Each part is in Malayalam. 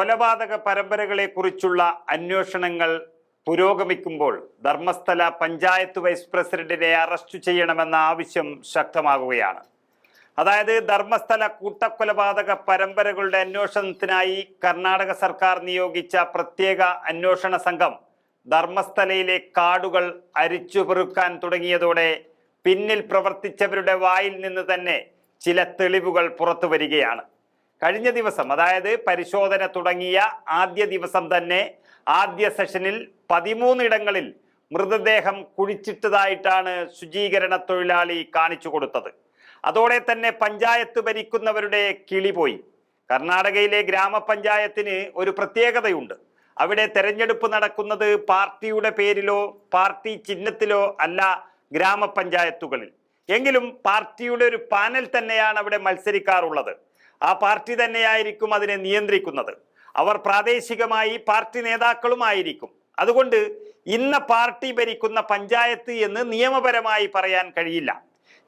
കൊലപാതക പരമ്പരകളെ കുറിച്ചുള്ള അന്വേഷണങ്ങൾ പുരോഗമിക്കുമ്പോൾ ധർമ്മസ്ഥല പഞ്ചായത്ത് വൈസ് പ്രസിഡന്റിനെ അറസ്റ്റ് ചെയ്യണമെന്ന ആവശ്യം ശക്തമാകുകയാണ്. അതായത് ധർമ്മസ്ഥല കൂട്ടക്കൊലപാതക പരമ്പരകളുടെ അന്വേഷണത്തിനായി കർണാടക സർക്കാർ നിയോഗിച്ച പ്രത്യേക അന്വേഷണ സംഘം ധർമ്മസ്ഥലയിലെ കാടുകൾ അരിച്ചുപെറുക്കാൻ തുടങ്ങിയതോടെ പിന്നിൽ പ്രവർത്തിച്ചവരുടെ വായിൽ നിന്ന് തന്നെ ചില തെളിവുകൾ പുറത്തു വരികയാണ് കഴിഞ്ഞ ദിവസം അതായത് പരിശോധന തുടങ്ങിയ ആദ്യ ദിവസം തന്നെ ആദ്യ സെഷനിൽ പതിമൂന്നിടങ്ങളിൽ മൃതദേഹം കുഴിച്ചിട്ടതായിട്ടാണ് ശുചീകരണ തൊഴിലാളി കാണിച്ചു കൊടുത്തത്. അതോടെ തന്നെ പഞ്ചായത്ത് ഭരിക്കുന്നവരുടെ കിളി പോയി. കർണാടകയിലെ ഗ്രാമപഞ്ചായത്തിന് ഒരു പ്രത്യേകതയുണ്ട്. അവിടെ തെരഞ്ഞെടുപ്പ് നടക്കുന്നത് പാർട്ടിയുടെ പേരിലോ പാർട്ടി ചിഹ്നത്തിലോ അല്ല ഗ്രാമപഞ്ചായത്തുകളിൽ. എങ്കിലും പാർട്ടിയുടെ ഒരു പാനൽ തന്നെയാണ് അവിടെ മത്സരിക്കാറുള്ളത്. ആ പാർട്ടി തന്നെയായിരിക്കും അതിനെ നിയന്ത്രിക്കുന്നത്. അവർ പ്രാദേശികമായി പാർട്ടി നേതാക്കളുമായിരിക്കും അതുകൊണ്ട് ഇന്ന പാർട്ടി ഭരിക്കുന്ന പഞ്ചായത്ത് എന്ന് നിയമപരമായി പറയാൻ കഴിയില്ല.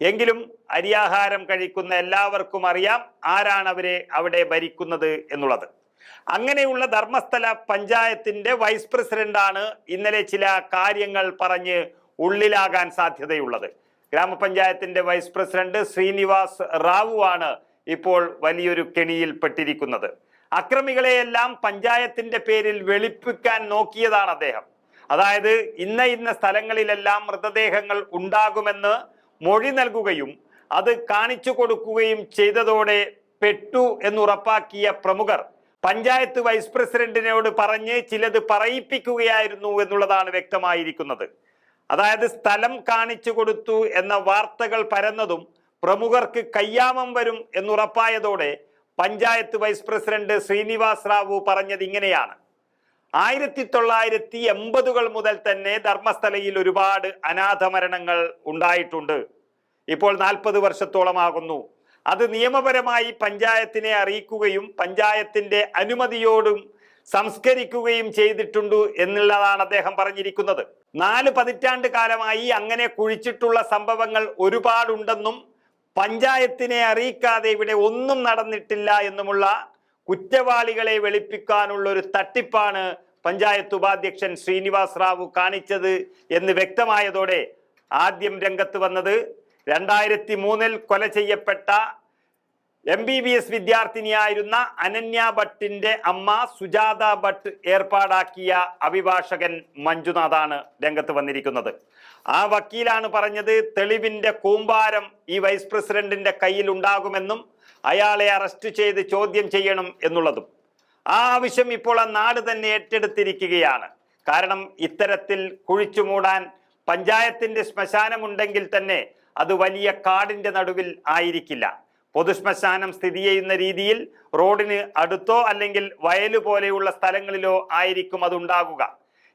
എങ്കിലും അരിയാഹാരം കഴിക്കുന്ന എല്ലാവർക്കും അറിയാം ആരാണ് അവരെ അവിടെ ഭരിക്കുന്നത് എന്നുള്ളത്. അങ്ങനെയുള്ള ധർമ്മസ്ഥല പഞ്ചായത്തിന്റെ വൈസ് പ്രസിഡന്റാണ് ഇന്നലെ ചില കാര്യങ്ങൾ പറഞ്ഞ് ഉള്ളിലാകാൻ സാധ്യതയുള്ളത്. ഗ്രാമപഞ്ചായത്തിന്റെ വൈസ് പ്രസിഡന്റ് ശ്രീനിവാസ് റാവു ആണ് ഇപ്പോൾ വലിയൊരു കെണിയിൽപ്പെട്ടിരിക്കുന്നത് അക്രമികളെയെല്ലാം പഞ്ചായത്തിന്റെ പേരിൽ വെളുപ്പിക്കാൻ നോക്കിയതാണ് അദ്ദേഹം. അതായത് ഇന്ന ഇന്ന സ്ഥലങ്ങളിലെല്ലാം മൃതദേഹങ്ങൾ ഉണ്ടാകുമെന്ന് മൊഴി നൽകുകയും അത് കാണിച്ചു കൊടുക്കുകയും ചെയ്തതോടെ പെട്ടു എന്നുറപ്പാക്കിയ പ്രമുഖർ പഞ്ചായത്ത് വൈസ് പ്രസിഡന്റിനോട് പറഞ്ഞ് ചിലത് പറയിപ്പിക്കുകയായിരുന്നു എന്നുള്ളതാണ് വ്യക്തമായിരിക്കുന്നത്. അതായത് സ്ഥലം കാണിച്ചു കൊടുത്തു എന്ന വാർത്തകൾ പരന്നതും പ്രമുഖർക്ക് കയ്യാമം വരും എന്നുറപ്പായതോടെ പഞ്ചായത്ത് വൈസ് പ്രസിഡന്റ് ശ്രീനിവാസ് റാവു പറഞ്ഞത് ഇങ്ങനെയാണ്. ആയിരത്തി തൊള്ളായിരത്തി എൺപതുകൾ മുതൽ തന്നെ ധർമ്മസ്ഥലയിൽ ഒരുപാട് അനാഥ മരണങ്ങൾ ഉണ്ടായിട്ടുണ്ട്. ഇപ്പോൾ നാൽപ്പത് വർഷത്തോളമാകുന്നു. അത് നിയമപരമായി പഞ്ചായത്തിനെ അറിയിക്കുകയും പഞ്ചായത്തിന്റെ അനുമതിയോടും സംസ്കരിക്കുകയും ചെയ്തിട്ടുണ്ട് എന്നുള്ളതാണ് അദ്ദേഹം പറഞ്ഞിരിക്കുന്നത്. നാല് പതിറ്റാണ്ട് കാലമായി അങ്ങനെ കുഴിച്ചിട്ടുള്ള സംഭവങ്ങൾ ഒരുപാടുണ്ടെന്നും പഞ്ചായത്തിനെ അറിയിക്കാതെ ഇവിടെ ഒന്നും നടന്നിട്ടില്ല എന്നുമുള്ള കുറ്റവാളികളെ വെളുപ്പിക്കാനുള്ള ഒരു തട്ടിപ്പാണ് പഞ്ചായത്ത് ഉപാധ്യക്ഷൻ ശ്രീനിവാസ് റാവു കാണിച്ചത് എന്ന് വ്യക്തമായതോടെ ആദ്യം രംഗത്ത് വന്നത്. രണ്ടായിരത്തി മൂന്നിൽ കൊല ചെയ്യപ്പെട്ട എം ബി ബി എസ് വിദ്യാർത്ഥിനിയായിരുന്ന അനന്യ ഭട്ടിന്റെ അമ്മ സുജാത ഭട്ട് ഏർപ്പാടാക്കിയ അഭിഭാഷകൻ മഞ്ജുനാഥാണ് രംഗത്ത് വന്നിരിക്കുന്നത്. ആ വക്കീലാണ് പറഞ്ഞത് തെളിവിന്റെ കൂമ്പാരം ഈ വൈസ് പ്രസിഡന്റിന്റെ കയ്യിൽ ഉണ്ടാകുമെന്നും അയാളെ അറസ്റ്റ് ചെയ്ത് ചോദ്യം ചെയ്യണം എന്നുള്ളതും. ആ ആവശ്യം ഇപ്പോൾ ആ നാട് തന്നെ ഏറ്റെടുത്തിരിക്കുകയാണ്. കാരണം ഇത്തരത്തിൽ കുഴിച്ചു മൂടാൻ പഞ്ചായത്തിന്റെ ശ്മശാനമുണ്ടെങ്കിൽ തന്നെ അത് വലിയ കാടിന്റെ നടുവിൽ ആയിരിക്കില്ല. പൊതുശ്മശാനം സ്ഥിതി ചെയ്യുന്ന രീതിയിൽ റോഡിന് അടുത്തോ അല്ലെങ്കിൽ വയലു പോലെയുള്ള സ്ഥലങ്ങളിലോ ആയിരിക്കും അതുണ്ടാകുക.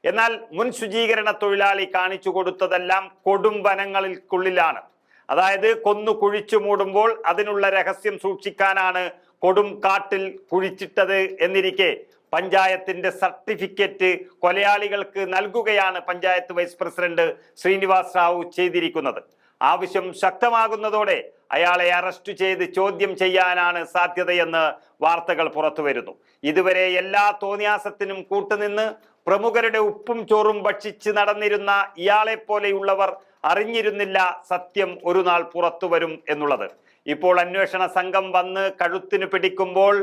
എന്നാൽ മുൻ ശുചീകരണ തൊഴിലാളി കാണിച്ചു കൊടുത്തതെല്ലാം കൊടും വനങ്ങൾക്കുള്ളിലാണ്. അതായത് കൊന്നു കുഴിച്ചു മൂടുമ്പോൾ അതിനുള്ള രഹസ്യം സൂക്ഷിക്കാനാണ് കൊടും കാട്ടിൽ കുഴിച്ചിട്ടത് എന്നിരിക്കെ പഞ്ചായത്തിന്റെ സർട്ടിഫിക്കറ്റ് കൊലയാളികൾക്ക് നൽകുകയാണ് പഞ്ചായത്ത് വൈസ് പ്രസിഡന്റ് ശ്രീനിവാസ് റാവു ചെയ്തിരിക്കുന്നത്. ആവശ്യം ശക്തമാകുന്നതോടെ അയാളെ അറസ്റ്റ് ചെയ്ത് ചോദ്യം ചെയ്യാനാണ് സാധ്യതയെന്ന് വാർത്തകൾ പുറത്തു വരുന്നു ഇതുവരെ എല്ലാ തോന്നിയാസത്തിനും കൂട്ടുനിന്ന് പ്രമുഖരുടെ ഉപ്പും ചോറും ഭക്ഷിച്ച് നടന്നിരുന്ന ഇയാളെ പോലെയുള്ളവർ അറിഞ്ഞിരുന്നില്ല സത്യം ഒരു നാൾ പുറത്തു വരും എന്നുള്ളത്. ഇപ്പോൾ അന്വേഷണ സംഘം വന്ന് കഴുത്തിന് പിടിക്കുമ്പോൾ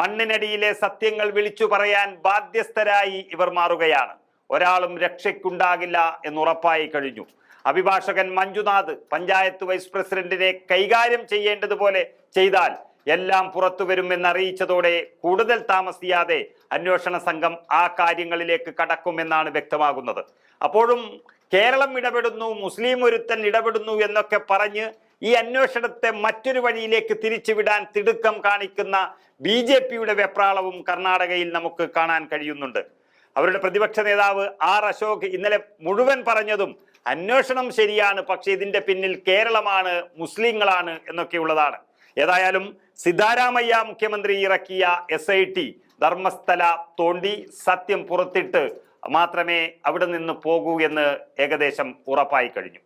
മണ്ണിനടിയിലെ സത്യങ്ങൾ വിളിച്ചു പറയാൻ ബാധ്യസ്ഥരായി ഇവർ മാറുകയാണ്. ഒരാളും രക്ഷയ്ക്കുണ്ടാകില്ല എന്നുറപ്പായി കഴിഞ്ഞു. അഭിഭാഷകൻ മഞ്ജുനാഥ് പഞ്ചായത്ത് വൈസ് പ്രസിഡന്റിനെ കൈകാര്യം ചെയ്യേണ്ടതുപോലെ ചെയ്താൽ എല്ലാം പുറത്തു വരുമെന്ന് വരുമെന്നറിയിച്ചതോടെ കൂടുതൽ താമസിയാതെ അന്വേഷണ സംഘം ആ കാര്യങ്ങളിലേക്ക് കടക്കുമെന്നാണ് വ്യക്തമാകുന്നത്. അപ്പോഴും കേരളം ഇടപെടുന്നു മുസ്ലിം ഒരുത്തൻ ഇടപെടുന്നു എന്നൊക്കെ പറഞ്ഞ് ഈ അന്വേഷണത്തെ മറ്റൊരു വഴിയിലേക്ക് തിരിച്ചുവിടാൻ തിടുക്കം കാണിക്കുന്ന ബി ജെ പിയുടെ വെപ്രാളവും കർണാടകയിൽ നമുക്ക് കാണാൻ കഴിയുന്നുണ്ട്. അവരുടെ പ്രതിപക്ഷ നേതാവ് ആർ അശോക് ഇന്നലെ മുഴുവൻ പറഞ്ഞതും അന്വേഷണം ശരിയാണ് പക്ഷേ ഇതിന്റെ പിന്നിൽ കേരളമാണ് മുസ്ലിങ്ങളാണ് എന്നൊക്കെയുള്ളതാണ്. ഏതായാലും സിദ്ധാരാമയ്യ മുഖ്യമന്ത്രി ഇറക്കിയ എസ് ഐ ടി ധർമ്മസ്ഥല തോണ്ടി സത്യം പുറത്തിട്ട് മാത്രമേ അവിടെ നിന്ന് പോകൂ എന്ന് ഏകദേശം ഉറപ്പായി കഴിഞ്ഞു.